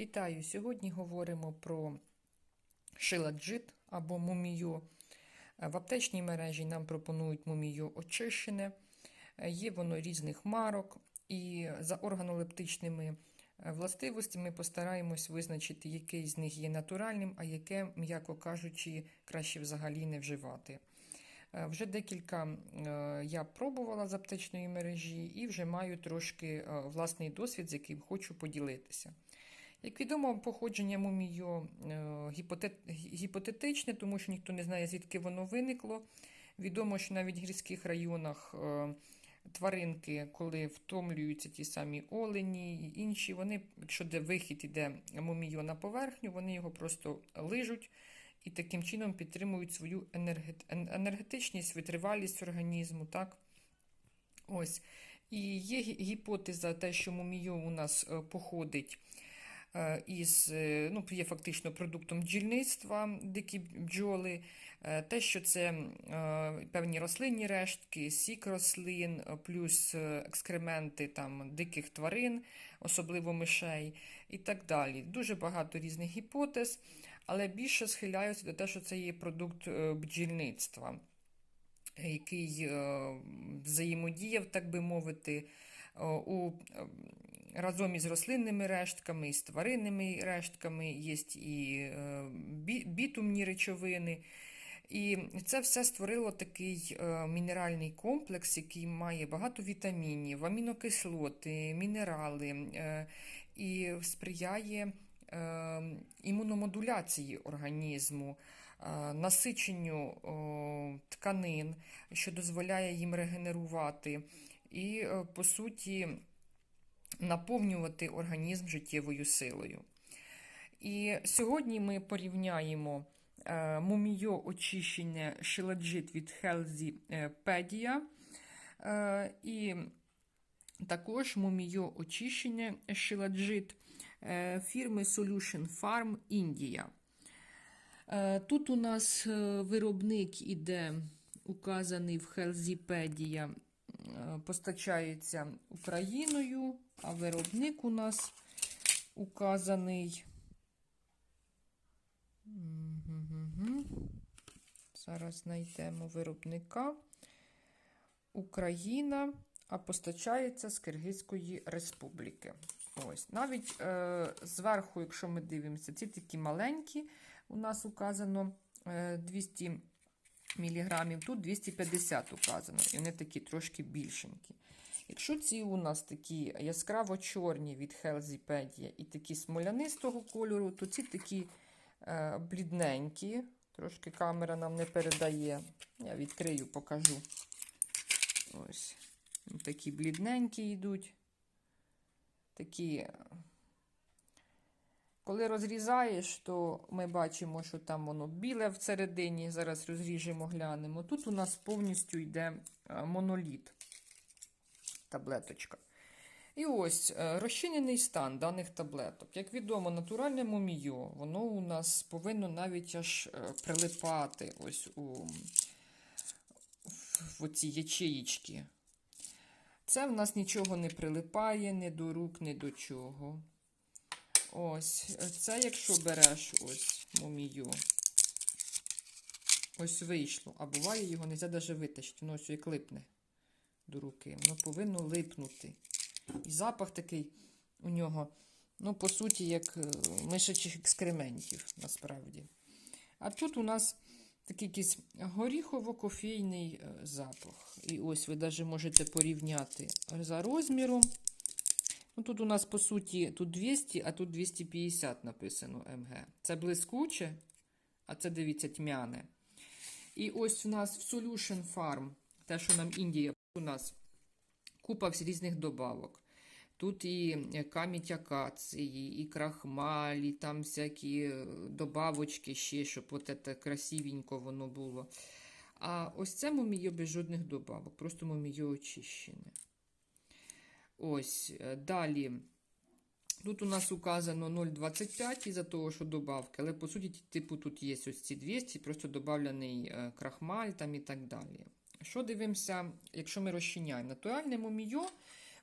Вітаю! Сьогодні говоримо про шиладжит або мумію. В аптечній мережі нам пропонують мумію очищене. Є воно різних марок, і за органолептичними е, властивостями постараємось визначити, який з них є натуральним, а яке, м'яко кажучи, краще взагалі не вживати. Е, Вже декілька е, я пробувала з аптечної мережі і вже маю трошки власний досвід, з яким хочу поділитися. Як відомо, походження мумію е, гіпотетичне, тому що ніхто не знає, звідки воно виникло. Відомо, що навіть в гірських районах е, тваринки, коли втомлюються ті самі олені і інші, вони, якщо де вихід іде мумію на поверхню, вони його просто лижуть і таким чином підтримують свою енергетичність, витривалість організму. Так? Ось. І є гіпотеза, те, що мумію у нас е, походить із, е, ну, є фактично продуктом бджільництва, дикі бджоли, е, те, що це е, певні рослинні рештки, сік рослин, е, плюс е, екскременти там, диких тварин, особливо мишей і так далі. Дуже багато різних гіпотез, але більше схиляються до те, що це є продукт е, бджільництва який е, взаємодіяв, так би мовити, е, у, е, разом із рослинними рештками, з тваринними рештками, є і е, бітумні речовини. І це все створило такий е, мінеральний комплекс, який має багато вітамінів, амінокислоти, мінерали е, і сприяє імуномодуляції організму, насиченню тканин, що дозволяє їм регенерувати, і, по суті, наповнювати організм життєвою силою. І сьогодні ми порівняємо е, мумію очищення шиладжит від Healthy Pedia е, і також мумію очищення шиладжит е, фірми Solution Farm. Е, Тут у нас е, виробник іде указаний в Хелзіпедія, постачається Україною, а виробник у нас указаний. Зараз знайдемо виробника. Україна, а постачається з Киргизької Республіки. Ось. Навіть е, зверху, якщо ми дивимося, ці такі маленькі, у нас указано е, 200 мг, тут 250 указано, і вони такі трошки більшенькі. Якщо ці у нас такі яскраво чорні від Хелзіпедія і такі смолянистого кольору, то ці такі е, блідненькі, трошки камера нам не передає. Я відкрию, покажу. Ось. Такі блідненькі йдуть. Такі. Коли розрізаєш, то ми бачимо, що там воно біле всередині. Зараз розріжемо, глянемо. Тут у нас повністю йде е, моноліт, таблеточка. І ось е, розчинений стан даних таблеток. Як відомо, натуральне мумію, воно у нас повинно навіть аж е, прилипати ось у в оці ячеїчки. Це в нас нічого не прилипає, ні до рук, ні до чого. Ось, це якщо береш ось мумію. Ось вийшло. А буває, його не можна навіть витащити. Воно ось як липне до руки. Воно повинно липнути. І запах такий у нього, ну, по суті, як е, мишачих екскрементів, насправді. А тут у нас такий якийсь горіхово-кофейний е, запах. І ось ви навіть можете порівняти за розміром. Ну, тут у нас, по суті, тут 200, а тут 250 написано МГ. Це блискуче, а це, дивіться, тьмяне. І ось у нас в Solution Farm, те, що нам Індія, у нас купа різних добавок. Тут і камінь акації, і крахмаль, і там всякі е, добавочки ще, щоб от це красивенько воно було. А ось це мумію без жодних добавок, просто мумію очищене. Ось, е, далі. Тут у нас указано 0,25 із-за того, що добавки, але по суті, типу, тут є ось ці 200, просто доданий е, крахмаль там і так далі. Що дивимося, якщо ми розчиняємо? Натуральне мумію,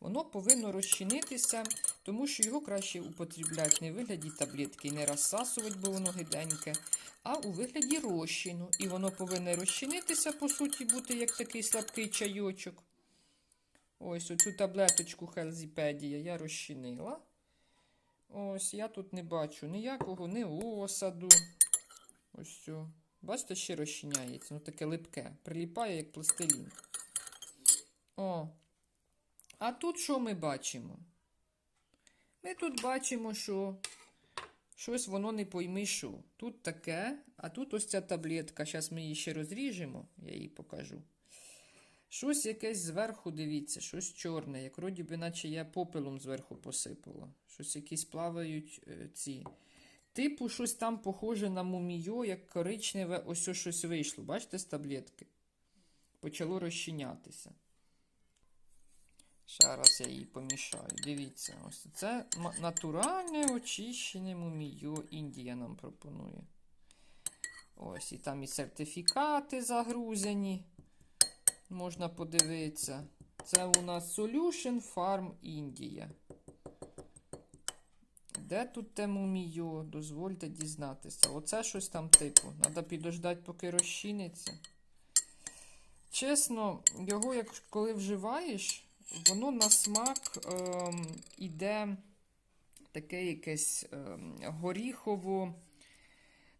воно повинно розчинитися, тому що його краще употрібляти не в вигляді таблетки не розсасувати, бо воно гиденьке, а у вигляді розчину. І воно повинно розчинитися, по суті, бути як такий слабкий чайочок. Ось оцю таблеточку Хелзіпедія я розчинила. Ось, я тут не бачу ніякого ні осаду. Ось все. Бачите, ще розчиняється. Ну таке липке. Приліпає, як пластилін. О. А тут що ми бачимо? Ми тут бачимо, що щось воно не пойми що. Тут таке, а тут ось ця таблетка. Зараз ми її ще розріжемо, я її покажу. Щось якесь зверху, дивіться, щось чорне, як вроді би, наче я попелом зверху посипала. Щось якісь плавають е, ці. Типу, щось там похоже на мумійо, як коричневе, ось щось вийшло. Бачите, з таблетки? Почало розчинятися. Ще раз я її помішаю. Дивіться, ось це натуральне очищене мумійо. Індія нам пропонує. Ось, і там і сертифікати загрузені. Можна подивитися. Це у нас Solution Farm Індія. Де тут те мумійо? Дозвольте дізнатися. Оце щось там типу. Треба підождати, поки розчиниться. Чесно, його, як коли вживаєш, воно на смак ем, іде таке якесь ем, горіхово.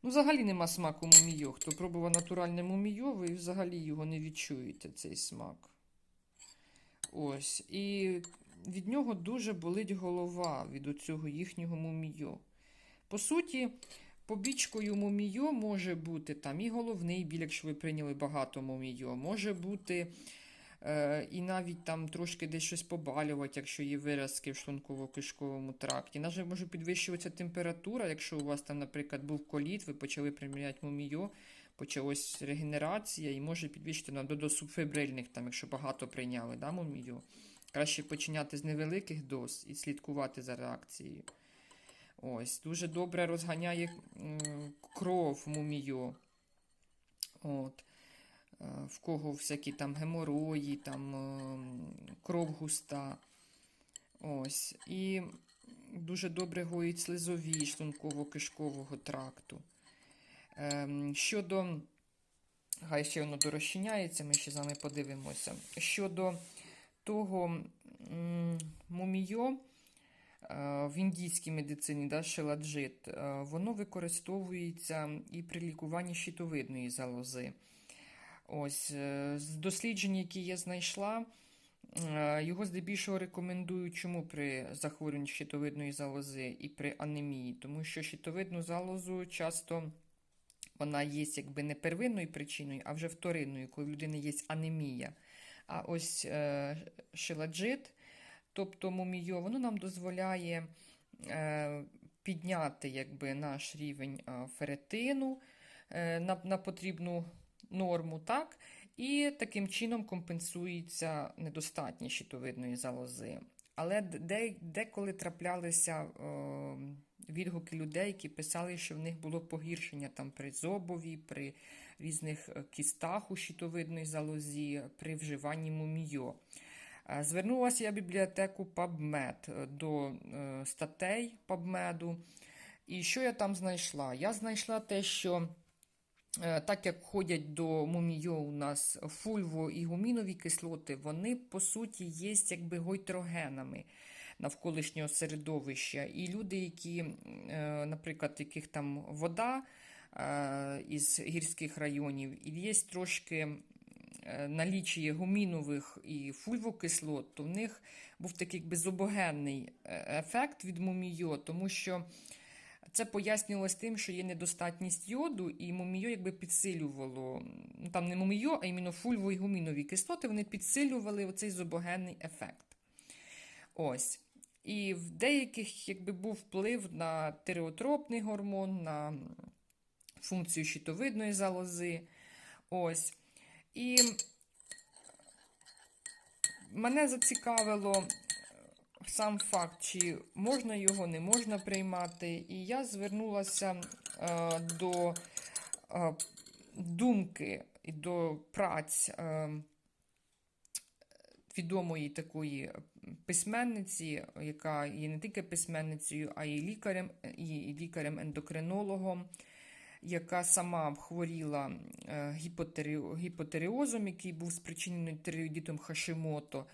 Ну, взагалі нема смаку мумійо. Хто пробував натуральне мумійо, ви взагалі його не відчуєте, цей смак. Ось. І від нього дуже болить голова від оцього їхнього мумійо. По суті, побічкою мумійо може бути там і головний біль, якщо ви прийняли багато мумійо, може бути і навіть там трошки десь щось побалювати, якщо є виразки в шлунково-кишковому тракті. Навіть може підвищуватися температура, якщо у вас там, наприклад, був коліт, ви почали приміряти мумійо, почалась регенерація і може підвищити на до, до субфебрильних, там, якщо багато прийняли да, мумійо. Краще починяти з невеликих доз і слідкувати за реакцією. Ось, дуже добре розганяє кров мумійо. От. Е, В кого всякі там геморої, там ем, кров густа. Ось. І дуже добре гоїть слизові шлунково-кишкового тракту. Ем, Щодо, хай ще воно дорозчиняється, ми ще з вами подивимося. Щодо того мумійо е, в індійській медицині, да, шеладжит, е, воно використовується і при лікуванні щитовидної залози. Ось, е, з досліджень, які я знайшла, е, його здебільшого рекомендують чому при захворюванні щитовидної залози і при анемії, тому що щитовидну залозу часто вона є якби не первинною причиною, а вже вторинною, коли в людини є анемія. А ось е, шиладжит, тобто мумійо, воно нам дозволяє е, підняти якби, наш рівень е, феретину е, на, на потрібну норму, так? і таким чином компенсується недостатність щитовидної залози. Але де, деколи траплялися е, відгуки людей, які писали, що в них було погіршення там при зобові, при різних е, кістах у щитовидній залозі, при вживанні мумійо. Е, Звернулася я в бібліотеку PubMed до статей PubMed. І що я там знайшла? Я знайшла те, що так як входять до мумійо у нас фульво і гумінові кислоти, вони по суті є якби гойтрогенами навколишнього середовища. І люди, які, е, наприклад, яких там вода е, із гірських районів, і є трошки е, налічує гумінових і фульвокислот, то в них був такий якби зобогенний е, ефект від мумійо, тому що це пояснювалось тим, що є недостатність йоду, і мумійо якби підсилювало, ну там не мумійо, а іменно фульво і гумінові кислоти, вони підсилювали оцей зобогенний ефект. Ось. І в деяких якби був вплив на тиреотропний гормон, на функцію щитовидної залози. Ось. І мене зацікавило сам факт, чи можна його, не можна приймати. І я звернулася е, до е, думки і до праць е, відомої такої письменниці, яка є не тільки письменницею, а й лікарем, і лікарем-ендокринологом, яка сама хворіла е, гіпотеріозом, який був спричинений тиреоїдитом Хашимото.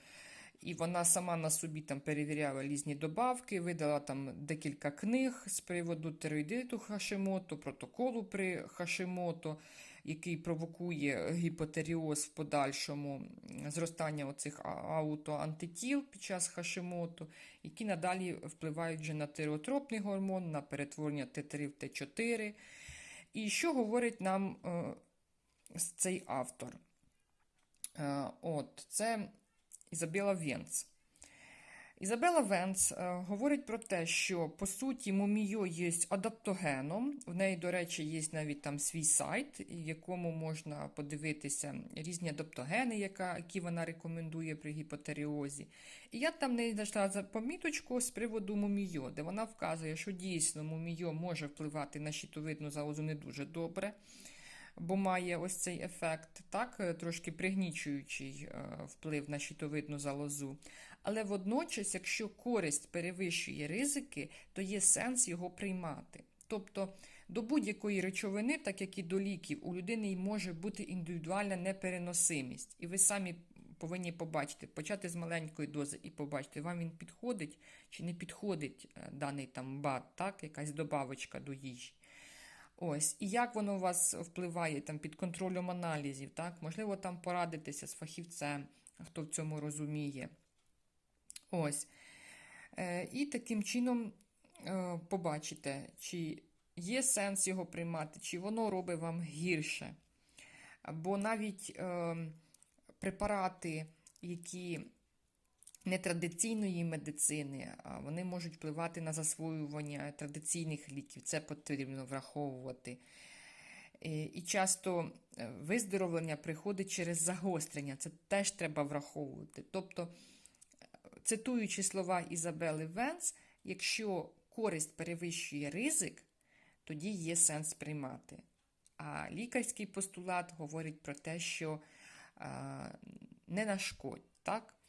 І вона сама на собі там перевіряла різні добавки, видала там декілька книг з приводу тиреоїдиту Хашимото, протоколу при Хашимото, який провокує гіпотеріоз в подальшому зростання оцих аутоантитіл під час Хашимото, які надалі впливають вже на тиреотропний гормон, на перетворення Т3 в Т4. І що говорить нам е, цей автор? Е, от, це Ізабела Венц. Ізабела Венц е, говорить про те, що по суті муміо є адаптогеном. В неї, до речі, є навіть там свій сайт, в якому можна подивитися різні адаптогени, які вона рекомендує при гіпотеріозі. І я там не знайшла за поміточку з приводу муміо, де вона вказує, що дійсно муміо може впливати на щитовидну залозу не дуже добре бо має ось цей ефект, так, е, трошки пригнічуючий е, вплив на щитовидну залозу. Але водночас, якщо користь перевищує ризики, то є сенс його приймати. Тобто до будь-якої речовини, так як і до ліків, у людини може бути індивідуальна непереносимість. І ви самі повинні побачити, почати з маленької дози і побачити, вам він підходить чи не підходить е, даний там бат, так, якась добавочка до їжі. Ось, і як воно у вас впливає там під контролем аналізів, так? Можливо, там порадитися з фахівцем, хто в цьому розуміє. Ось. Е, і таким чином е, побачите, чи є сенс його приймати, чи воно робить вам гірше. Бо навіть е, препарати, які нетрадиційної медицини, а вони можуть впливати на засвоювання традиційних ліків. Це потрібно враховувати. Е, І часто е, виздоровлення приходить через загострення. Це теж треба враховувати. Тобто, е, цитуючи слова Ізабели Венс, якщо користь перевищує ризик, тоді є сенс приймати. А лікарський постулат говорить про те, що не нашкодь. Так?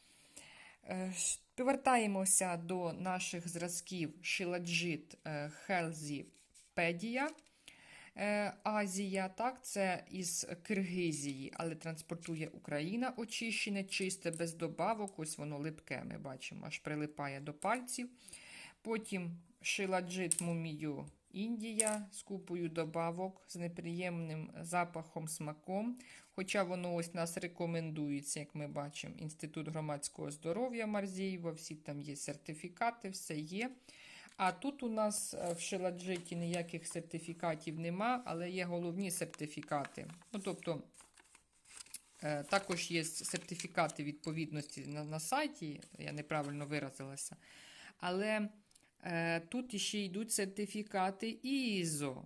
Е, Повертаємося до наших зразків Шиладжит Хелзіпедія Азія. Так, це із Киргизії, але транспортує Україна очищене, чисте, без добавок. Ось воно липке, ми бачимо, аж прилипає до пальців. Потім Шиладжит Мумію Індія з купою добавок з неприємним запахом, смаком. Хоча воно ось нас рекомендується, як ми бачимо, Інститут громадського здоров'я Марзієва, всі там є сертифікати, все є. А тут у нас е, в Шиладжиті ніяких сертифікатів нема, але є головні сертифікати. Ну, тобто, е, також є сертифікати відповідності на, на сайті, я неправильно виразилася. Але тут ще йдуть сертифікати ІЗО.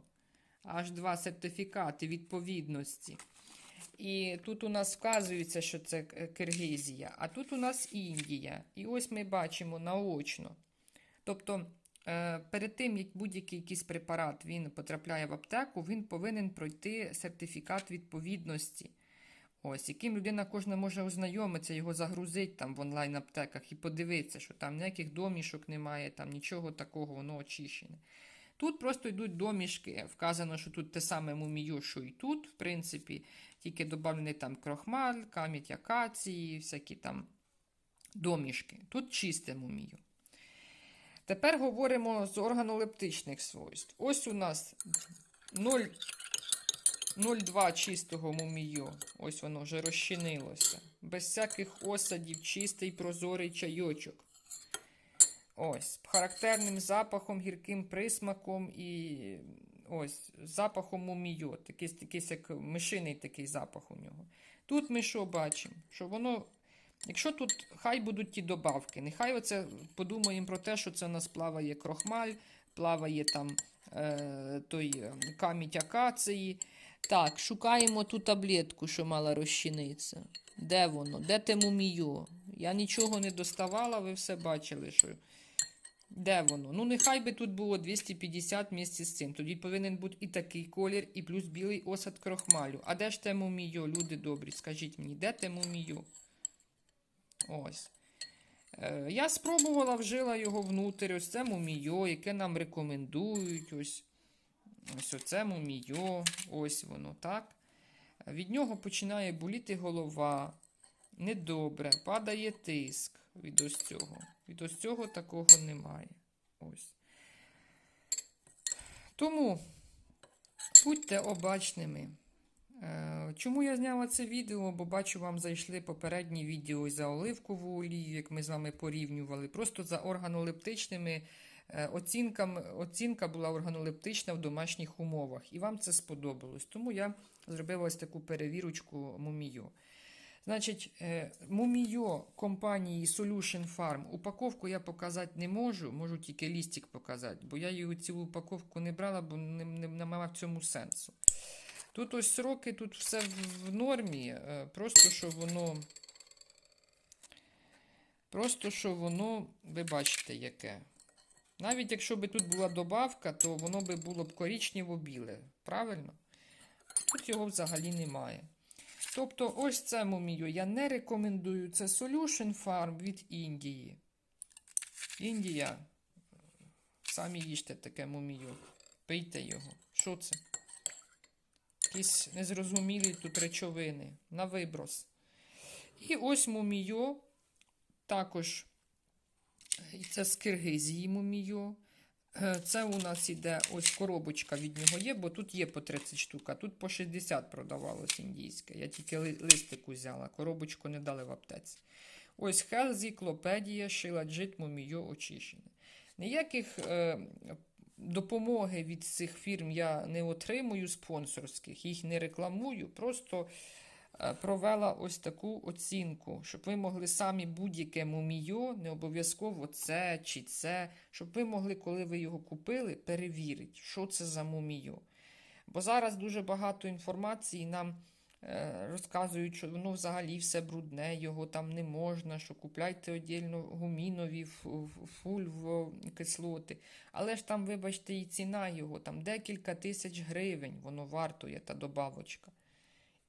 Аж два сертифікати відповідності. І тут у нас вказується, що це Киргизія, а тут у нас Індія. І ось ми бачимо наочно. Тобто, е, перед тим, як будь-який якийсь препарат він потрапляє в аптеку, він повинен пройти сертифікат відповідності. Ось, яким людина кожна може ознайомитися, його загрузить там в онлайн-аптеках і подивитися, що там ніяких домішок немає, там нічого такого, воно очищене. Тут просто йдуть домішки. Вказано, що тут те саме мумію, що і тут, в принципі, тільки доданий там крохмаль, кам'ять акації, всякі там домішки. Тут чисте мумію. Тепер говоримо з органолептичних свойств. Ось у нас 0, 0,2 чистого мумію. Ось воно вже розчинилося. Без всяких осадів, чистий прозорий чайочок. Ось, характерним запахом, гірким присмаком і ось, запахом мумію. Такий, такий як мишиний такий запах у нього. Тут ми що бачимо? Що воно, якщо тут хай будуть ті добавки, нехай оце подумаємо про те, що це у нас плаває крохмаль, плаває там е, той е, камінь акації. Так, шукаємо ту таблетку, що мала розчинитися. Де воно? Де те мумію? Я нічого не доставала, ви все бачили, що. Де воно? Ну, нехай би тут було 250 місці з цим. Тоді повинен бути і такий колір, і плюс білий осад крохмалю. А де ж те мумію, люди добрі? Скажіть мені, де те мумію? Ось. Е, Я спробувала, вжила його внутрі. Ось це мумійо, яке нам рекомендують. Ось ось оце мумійо. Ось воно, так. Від нього починає боліти голова. Недобре, падає тиск від ось цього. Від ось цього такого немає. Ось. Тому будьте обачними. Е, Чому я зняла це відео? Бо бачу, вам зайшли попередні відео за оливкову олію, як ми з вами порівнювали. Просто за органолептичними е, оцінками. Оцінка була органолептична в домашніх умовах. І вам це сподобалось. Тому я зробила ось таку перевірочку мумію. Значить, е, компанії Solution Farm. Упаковку я показати не можу, можу тільки лістик показати, бо я її цю упаковку не брала, бо не, не, не мала в цьому сенсу. Тут ось сроки, тут все в нормі, е, просто що воно. Просто що воно, ви бачите, яке. Навіть якщо б тут була добавка, то воно би було б корічнево-біле. Правильно? Тут його взагалі немає. Тобто, ось це мумію я не рекомендую. Це Solution Farm від Індії. Індія. Самі їжте таке мумію. Пийте його. Що це? Якісь незрозумілі тут речовини на виброс. І ось мумію. Також це з Киргизії мумію. Е, Це у нас іде ось коробочка від нього є, бо тут є по 30 штук, а тут по 60 продавалось індійське. Я тільки ли- листик узяла, коробочку не дали в аптеці. Ось Хелзі, Клопедія, Шиладжит, Мумію очищене. Ніяких е, допомоги від цих фірм я не отримую спонсорських, їх не рекламую, просто провела ось таку оцінку, щоб ви могли самі будь-яке муміо, не обов'язково це чи це, щоб ви могли, коли ви його купили, перевірити, що це за муміо. Бо зараз дуже багато інформації нам е, розказують, що воно взагалі все брудне, його там не можна, що купляйте отдільно гумінові, ф- ф- фульв кислоти. Але ж там, вибачте, і ціна його, там декілька тисяч гривень воно вартує, та добавочка.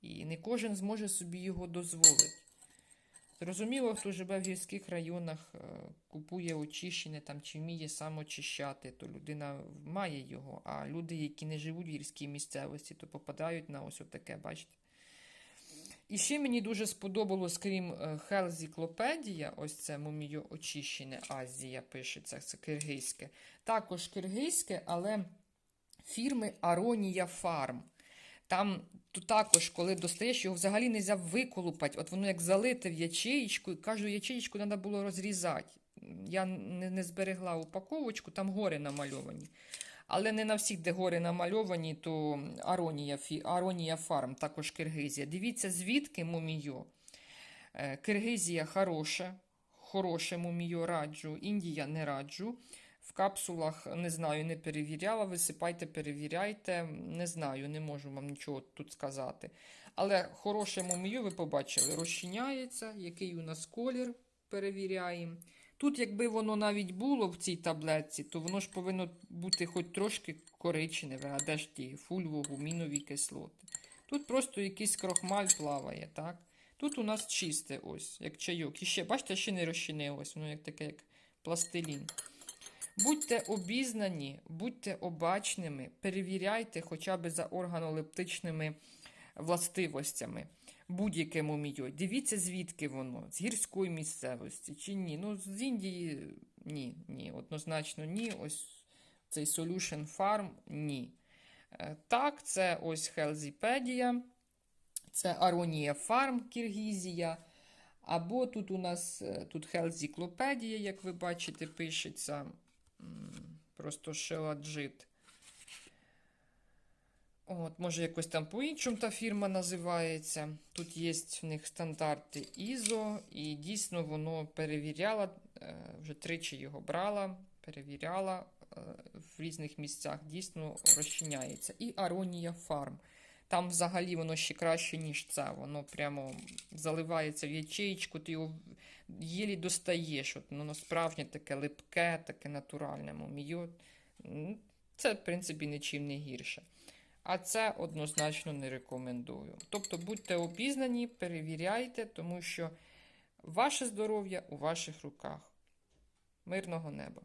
І не кожен зможе собі його дозволити. Зрозуміло, хто живе в гірських районах, е, купує очищене там чи вміє сам очищати, то людина має його. А люди, які не живуть в гірській місцевості, то попадають на ось таке, бачите. І ще мені дуже сподобалось, крім е, Хелзіклопедія, ось це мумію очищене Азія пишеться, це киргизьке. Також киргизьке, але фірми Аронія Фарм. Там то також, коли достаєш, його взагалі не можна виколупати. От воно як залите в ячеїчку, і кожну ячеїчку треба було розрізати. Я не, не зберегла упаковочку, там гори намальовані. Але не на всіх, де гори намальовані, то Аронія, Аронія Фарм, також Киргизія. Дивіться, звідки мумію. Е, Киргизія хороша, хороше мумію раджу, Індія не раджу. В капсулах не знаю, не перевіряла. Висипайте, перевіряйте. Не знаю, не можу вам нічого тут сказати. Але хороше мумію, ви побачили, розчиняється, який у нас колір, перевіряємо. Тут, якби воно навіть було в цій таблетці, то воно ж повинно бути хоч трошки коричневе, а де ж ті фульвогумінові кислоти. Тут просто якийсь крохмаль плаває, так? Тут у нас чисте, ось, як чайок. І ще, бачите, ще не розчинилось, воно як таке, як пластилін. Будьте обізнані, будьте обачними, перевіряйте хоча б за органолептичними властивостями будь-яке муміyo. Дивіться, звідки воно, з гірської місцевості чи ні. Ну, з Індії ні, ні, однозначно ні. Ось цей Solution Farm ні. Е, Так, це ось Хелзіпедія, це Аронія Farm Киргізія. Або тут у нас е, тут Хелзіклопедія, як ви бачите, пишеться. Просто шеладжит. От, може, якось там по-іншому та фірма називається. Тут є в них стандарти ISO, і дійсно воно перевіряла, е, вже тричі його брала, перевіряла е, в різних місцях, дійсно розчиняється. І Аронія Фарм. Там взагалі воно ще краще, ніж це. Воно прямо заливається в ячеїчку, ти його єлі достаєш. От, ну, насправді таке липке, таке натуральне мумію. Це, в принципі, нічим не гірше. А це однозначно не рекомендую. Тобто будьте обізнані, перевіряйте, тому що Ваше здоров'я у ваших руках. Мирного неба!